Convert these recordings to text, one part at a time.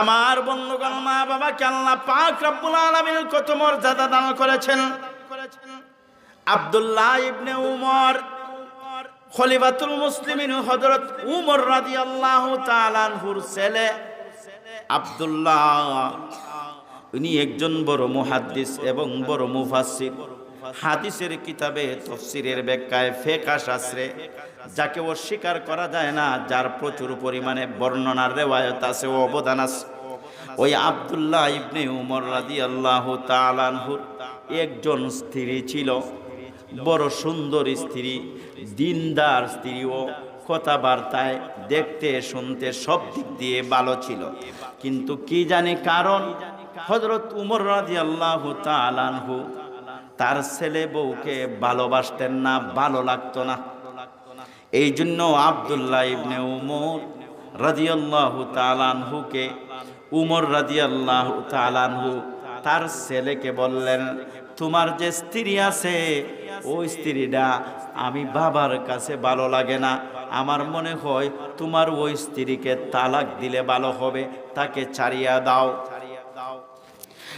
আমার বন্ধুগণ, মা বাবাকে আল্লাহ পাক রব্বুল আলামিন কত মর্যাদা দান করেছেন। আব্দুল্লাহ ইবনে উমর, খলিফাতুল মুসলিমিন হযরত উমর রাদিয়াল্লাহু তাআলা আনহুর ছেলে আব্দুল্লাহ। উনি একজন বড় মুহাদ্দিস এবং বড় মুফাসসির। হাদিসের কিতাবে তফসিরের ব্যাখ্যায় ফেকা শাস্ত্রে যাকে অস্বীকার করা যায় না, যার প্রচুর পরিমাণে বর্ণনার রেওয়ায়ত আছে ও অবদান আছে। ওই আব্দুল্লাহ ইবনে উমর রাদিয়াল্লাহু তাআলা আনহুর একজন স্ত্রী ছিল, বড় সুন্দর স্ত্রী, দিনদার স্ত্রীও কথাবার্তায় দেখতে শুনতে সব দিক দিয়ে ভালো ছিল। কিন্তু কি জানি কারণ? হজরত উমর রাজি আল্লাহ তালানহু তার ছেলে বউকে ভালোবাসতেন না, ভালো লাগতো না। এই জন্য আবদুল্লাহ ইবনে উমর রাজিয়াল্লাহু তালানহুকে উমর রাজিয়াল্লাহু তালানহু তার ছেলেকে বললেন, তোমার যে স্ত্রী আছে, ওই স্ত্রীটা আমি বাবার কাছে ভালো লাগে না। আমার মনে হয় তোমার ওই স্ত্রীকে তালাক দিলে ভালো হবে, তাকে ছাড়িয়া দাও।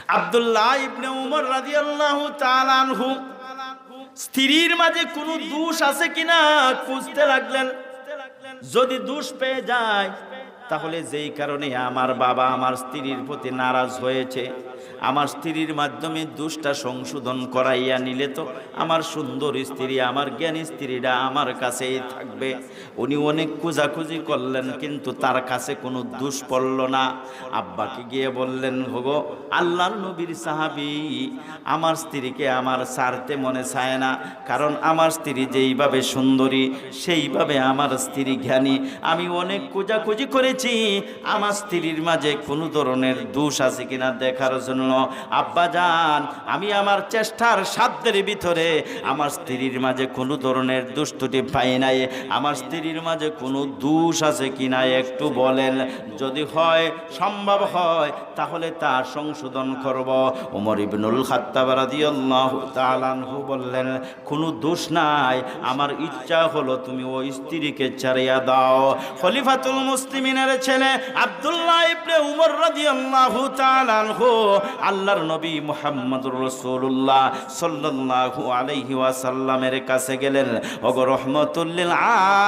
আব্দুল্লাহ ইবনে উমর রাদিয়াল্লাহু তাআলা আনহু, স্ত্রীর মাঝে কোনো দোষ আছে কিনা খুঁজতে লাগলেন। যদি দোষ পেয়ে যায়, তাহলে যেই কারণে আমার বাবা আমার স্ত্রীর প্রতি নারাজ হয়েছে। আমার স্ত্রীর মাধ্যমে দুষ্টা সংশোধন করাইয়া নিলে তো আমার সুন্দর স্ত্রী, আমার জ্ঞানী স্ত্রীরা আমার কাছেই থাকবে। উনি অনেক খোঁজাখুঁজি করলেন, কিন্তু তার কাছে কোনো দুষ পড়ল না। আব্বাকে গিয়ে বললেন, হোগো, আল্লাহ নবীর সাহাবি আমার স্ত্রীকে আমার সারতে মনে চায় না, কারণ আমার স্ত্রী যেইভাবে সুন্দরী, সেইভাবে আমার স্ত্রী জ্ঞানী। আমি অনেক খোঁজাখুঁজি করেছি, আমার স্ত্রীর মাঝে কোনো ধরনের দোষ আছে কিনা দেখার জন্য আব্বা যান, আমি আমার চেষ্টার সাধ্যের ভিতরে, আমার স্ত্রীর মাঝে কোনো ধরনের দুষ্টুটি পাই নাই, আমার স্ত্রীর মাঝে কোনো দোষ আছে কিনা একটু বলেন, যদি হয়, সম্ভব হয়, তাহলে তা সংশোধন করব। ওমর ইবনুল খাত্তাব রাদিয়াল্লাহু তাআলা আনহু বললেন, কোনো দোষ নাই, আমার ইচ্ছা হলো তুমি ওই স্ত্রীকে ছাড়িয়া দাও। খলিফাতুল মুসলিমিনের ছেলে আব্দুল্লাহ ইবনে উমর রাদিয়াল্লাহু তাআলা আনহু আল্লাহর নবী মুহাম্মদুর রাসূলুল্লাহ সাল্লাল্লাহু আলাইহি ওয়াসাল্লামের কাছে গেলেন, ওগো রহমতুল্লিল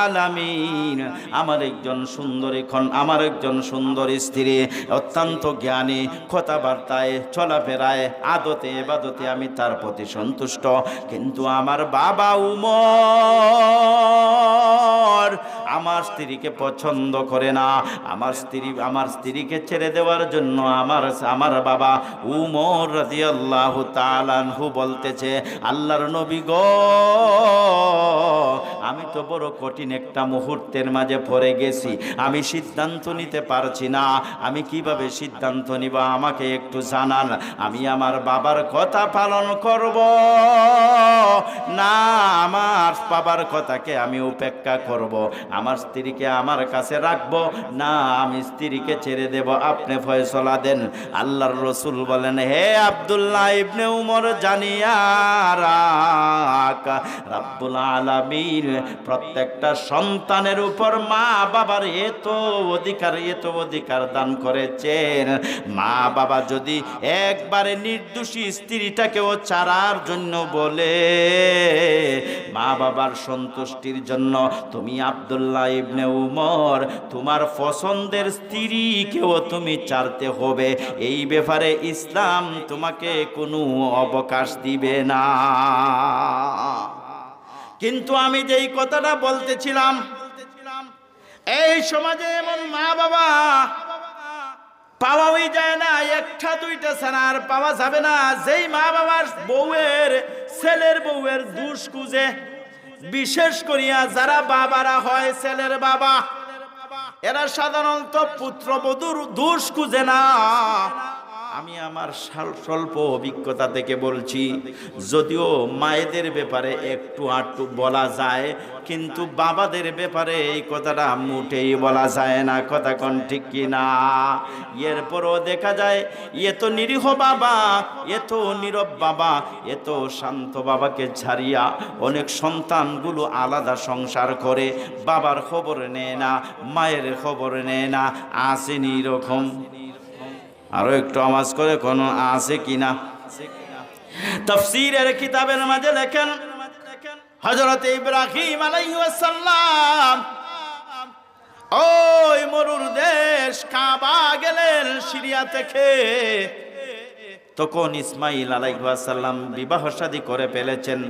আলামিন, আমার একজন সুন্দরী খন, আমার একজন সুন্দর স্ত্রী, অত্যন্ত জ্ঞানী, কথাবার্তায়, চলাফেরায়, আদতে এবাদতে আমি তার প্রতি সন্তুষ্ট, কিন্তু আমার বাবা উমর আমার স্ত্রীকে পছন্দ করে না। আমার স্ত্রী, আমার স্ত্রীকে ছেড়ে দেওয়ার জন্য আমার আমার বাবা উমর রাদিয়াল্লাহু তাআলাহু বলতেছে, আল্লাহর নবী গো, আমি তো বড় কঠিন একটা মুহূর্তের মাঝে পড়ে গেছি। আমি সিদ্ধান্ত নিতে পারছি না। আমি কীভাবে সিদ্ধান্ত নিব? আমাকে একটু জানান। আমি আমার বাবার কথা পালন করব। না, আমার বাবার কথাকে আমি উপেক্ষা করব। আমার স্ত্রীকে আমার কাছে রাখব। না, আমি স্ত্রীকে ছেড়ে দেব। আপনি ফয়সলা দেন। আল্লাহর রসুল বলেন, হে আব্দুল্লাহ ইবনে উমর জানিয়া রাব্বুল আলামিন, প্রত্যেকটা সন্তানের উপর মা বাবার এত অধিকার এত অধিকার দান করেছেন। মা বাবা যদি একবারে নির্দোষী স্ত্রীটাকেও চারার জন্য বলে, মা বাবার সন্তুষ্টির জন্য তুমি আব্দুল্লাহ ইবনে উমর, তোমার পছন্দের স্ত্রীকেও তুমি চারতে হবে। এই ব্যাপারে ইসলাম তোমাকে কোনো অবকাশ দিবে না। কিন্তু আমি যেই কথাটা বলতেছিলাম, এই সমাজে এমন মা বাবা পাওয়াই যায় না, একটা, দুইটা আর পাওয়া যাবে না। যেই মা বাবার বউয়ের, ছেলের বউয়ের দুষ খুঁজে বিশেষ করিয়া যারা বাবারা হয় ছেলের বাবা এরা সাধারণত পুত্রবধূর দোষ খুঁজে না। আমি আমার স্বল- স্বল্প অভিজ্ঞতা থেকে বলছি, যদিও মায়েদের ব্যাপারে একটু আটটু বলা যায়, কিন্তু বাবাদের ব্যাপারে এই কথাটা মোটেই বলা যায় না। কথা কোন ঠিক কি না? এরপরও দেখা যায় এত নিরীহ বাবা এত নীরব বাবা এত শান্ত বাবাকে ছাড়িয়া অনেক সন্তানগুলো আলাদা সংসার করে, বাবার খবর নেয় না, মায়ের খবর নেয় না, আসেনি এরকম। আরও একটু আওয়াজ করে কোন আছে কিনা? তফসিরের কিতাবের মাঝে লেখেন, হযরত ইব্রাহিম আলাইহিস সালাম ওই মরুর দেশ কাবা গেলেন সিরিয়া থেকে। তখন ইসমাইল আলাইহাসাল্লাম বিবাহ শাদী করে ফেলেছেন।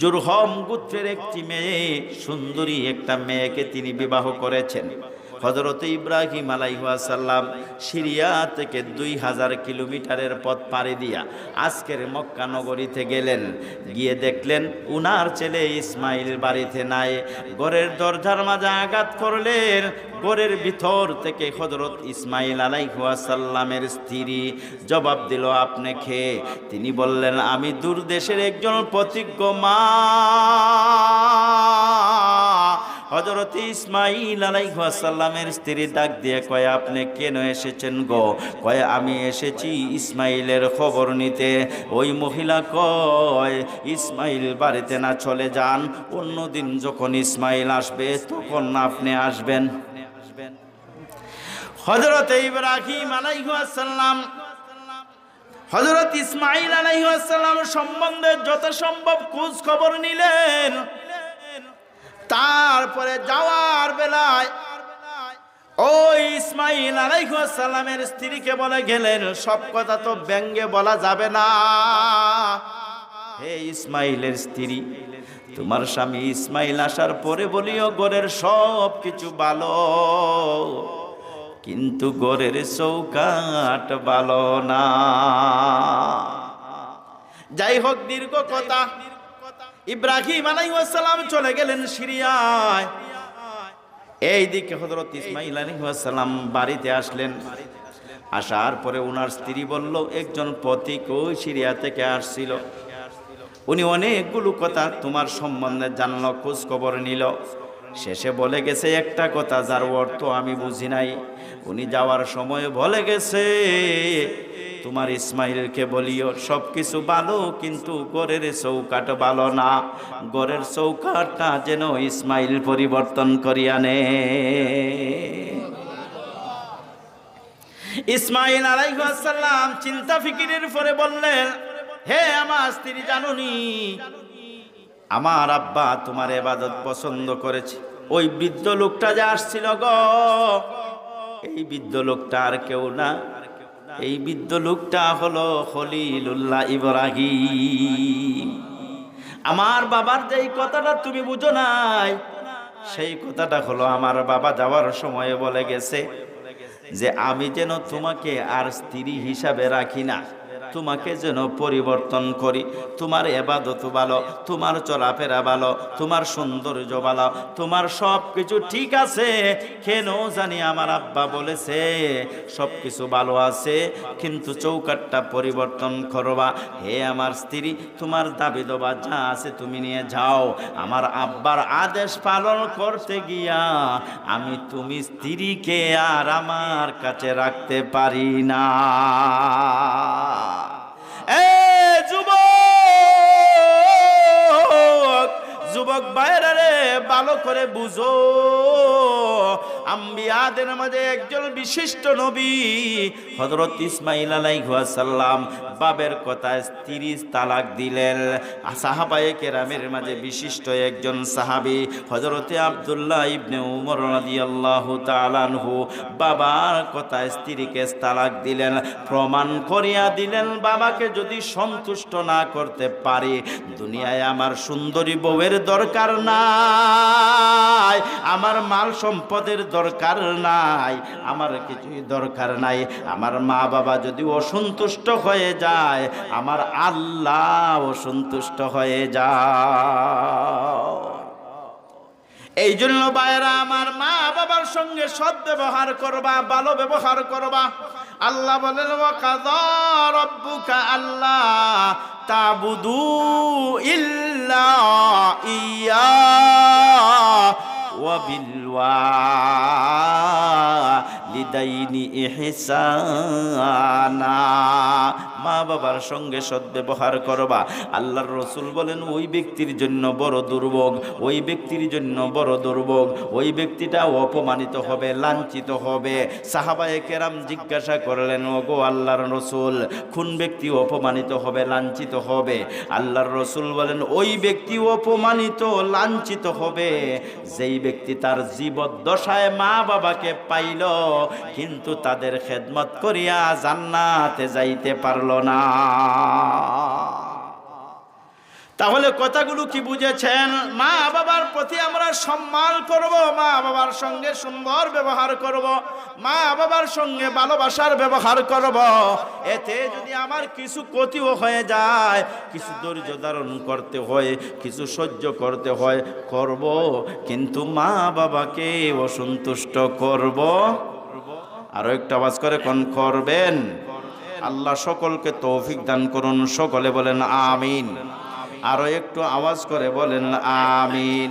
জুরহম গোত্রের একটি মেয়ে, সুন্দরী একটা মেয়েকে তিনি বিবাহ করেছেন। হজরত ইব্রাহিম আলাইহাসাল্লাম সিরিয়া থেকে দুই হাজার কিলোমিটারের পথ পাড়ি দিয়া আজকের মক্কা নগরীতে গেলেন। গিয়ে দেখলেন উনার ছেলে ইসমাইল বাড়িতে নাই। ঘরের দরজার মাঝে আঘাত করলেন। ঘরের ভিতর থেকে হজরত ইসমাইল আলাইহাসাল্লামের স্ত্রী জবাব দিল, আপনি খেয়ে তিনি বললেন, আমি দূর দেশের একজন প্রতিজ্ঞ মা। হজরত ইসমাইল আলাইহাসাল্লামের স্ত্রী ডাক দিয়ে কয়, আপনি কেন এসেছেন গো? কয়, আমি এসেছি ইসমাইলের খবর নিতে। ওই মহিলা কয় ইসমাইল বাড়িতে না চলে যান। অন্যদিন যখন ইসমাইল আসবে, তখন আপনি আসবেন। হজরত ইব্রাহিম আলাইহাসাল্লাম হজরত ইসমাইল আলাইহাসাল্লাম সম্বন্ধে যত সম্ভব খোঁজ খবর নিলেন। তারপরে যাওয়ার বেলায় ওই ইসমাইল আলাইহাসাল্লামের স্ত্রীকে বলে গেলেন, সব কথা তো ব্যঙ্গে বলা যাবে না। হে ইসমাইলের স্ত্রী, তোমার স্বামী ইসমাইল আসার পরে বলিও গোরের সব কিছু ভালো, কিন্তু গোরের চৌকাট ভালো না। যাই হোক, দীর্ঘ কথা। ইব্রাহিম আলাইসালাম চলে গেলেন সিরিয়ায়। এই দিকে হজরত ইসমাইল আলাইসালাম বাড়িতে আসলেন। আসার পরে ওনার স্ত্রী বলল, একজন পথিক ওই সিরিয়া থেকে আসছিল। উনি অনেকগুলো কথা তোমার সম্বন্ধে জানল খোঁজ খবর নিল। শেষে বলে গেছে, একটা কথা যার অর্থ আমি বুঝি নাই। উনি যাওয়ার সময় বলে গেছে তোমার ইসমাইলকে বলিও সব কিছু ভালো, কিন্তু গড়ের চৌকাট ভালো না। গড়ের চৌকাটটা যেন ইসমাইল পরিবর্তন করিয়া নে। ইসমাইল আলাইসাল্লাম চিন্তা ফিকিরের পরে বললেন, হে আমার স্ত্রী জানুনি, আমার আব্বা তোমার এবাদত পছন্দ করেছে। ওই বৃদ্ধ লোকটা যে আসছিল গ, এই বৃদ্ধ লোকটা আর কেউ না। এই বৃদ্ধ লোকটা হলো খলিলুল্লাহ ইব্রাহিম। আমার বাবার যে কথাটা তুমি বুঝো নাই, সেই কথাটা হলো আমার বাবা যাওয়ার সময় বলে গেছে যে, আমি যেন তোমাকে আর স্ত্রী হিসাবে রাখি না। তোমাকে যেন পরিবর্তন করি। তোমার এবাদত ভালো, তোমার চলাফেরা ভালো, তোমার সৌন্দর্য ভালো, তোমার সব কিছু ঠিক আছে। কেন জানি আমার আব্বা বলেছে সব কিছু ভালো আছে, কিন্তু চৌকাটটা পরিবর্তন করবা। হে আমার স্ত্রী, তোমার দাবি দবা যা আছে তুমি নিয়ে যাও। আমার আব্বার আদেশ পালন করতে গিয়া আমি তুমি স্ত্রীকে আর আমার কাছে রাখতে পারি না। করে বুঝো। আম্বিয়াদের মাঝে একজন বিশিষ্ট নবী হজরত ইসমাইল আলাইহাসাল্লাম বাবের কথায় তিরিশ তালাক দিলেন। সাহাবায়ে কেরামের মাঝে বিশিষ্ট একজন সাহাবী হজরতে আবদুল্লাহ ইবনে উমর রাদিয়াল্লাহু তাআলাহু বাবার কথায় স্ত্রীকে তালাক দিলেন, প্রমাণ করিয়া দিলেন, বাবাকে যদি সন্তুষ্ট না করতে পারি, দুনিয়ায় আমার সুন্দরী বউয়ের দরকার নাই, আমার মাল সম্পদের দরকার নাই। আমার কিছুই দরকার নাই। আমার মা বাবা যদি অসন্তুষ্ট হয়ে যায়, আমার আল্লাহ অসন্তুষ্ট হয়ে যায়। এই জন্য বায়রা আমার মা বাবার সঙ্গে সৎ ব্যবহার করবা, ভালো ব্যবহার করবা। আল্লাহ বলেন আল্লাহ তাবুদু ইল্লা ইয়া। وبالوالدين إحسانا. মা বাবার সঙ্গে সদ্ব্যবহার করবা। আল্লাহর রসুল বলেন, ওই ব্যক্তির জন্য বড় দুর্ভোগ, ওই ব্যক্তির জন্য বড় দুর্ভোগ, ওই ব্যক্তিটা অপমানিত হবে, লাঞ্ছিত হবে। সাহাবায়ে কেরাম জিজ্ঞাসা করলেন ও গো আল্লাহর রসুল কোন ব্যক্তি অপমানিত হবে, লাঞ্ছিত হবে? আল্লাহর রসুল বলেন, ওই ব্যক্তি অপমানিত, লাঞ্ছিত হবে। যেই ব্যক্তি তার জীবদ্দশায় মা বাবাকে পাইল, কিন্তু তাদের খেদমত করিয়া জান্নাতে যাইতে পারল না। তাহলে কথাগুলো কি বুঝেছেন? মা বাবার প্রতি আমরা সম্মান করব, মা বাবার সঙ্গে সুন্দর ব্যবহার করব, মা বাবার সঙ্গে ভালোবাসার ব্যবহার করব। এতে যদি আমার কিছু ক্ষতিও হয়ে যায়, কিছু ধৈর্য ধারণ করতে হয়, কিছু সহ্য করতে হয়, করব। কিন্তু মা বাবাকে অসন্তুষ্ট করব। আরও একটা আওয়াজ করে, কোন করবেন? আল্লাহ সকলকে তৌফিক দান করুন। সকলে বলেন আমিন। আরও একটু আওয়াজ করে বলেন আমিন।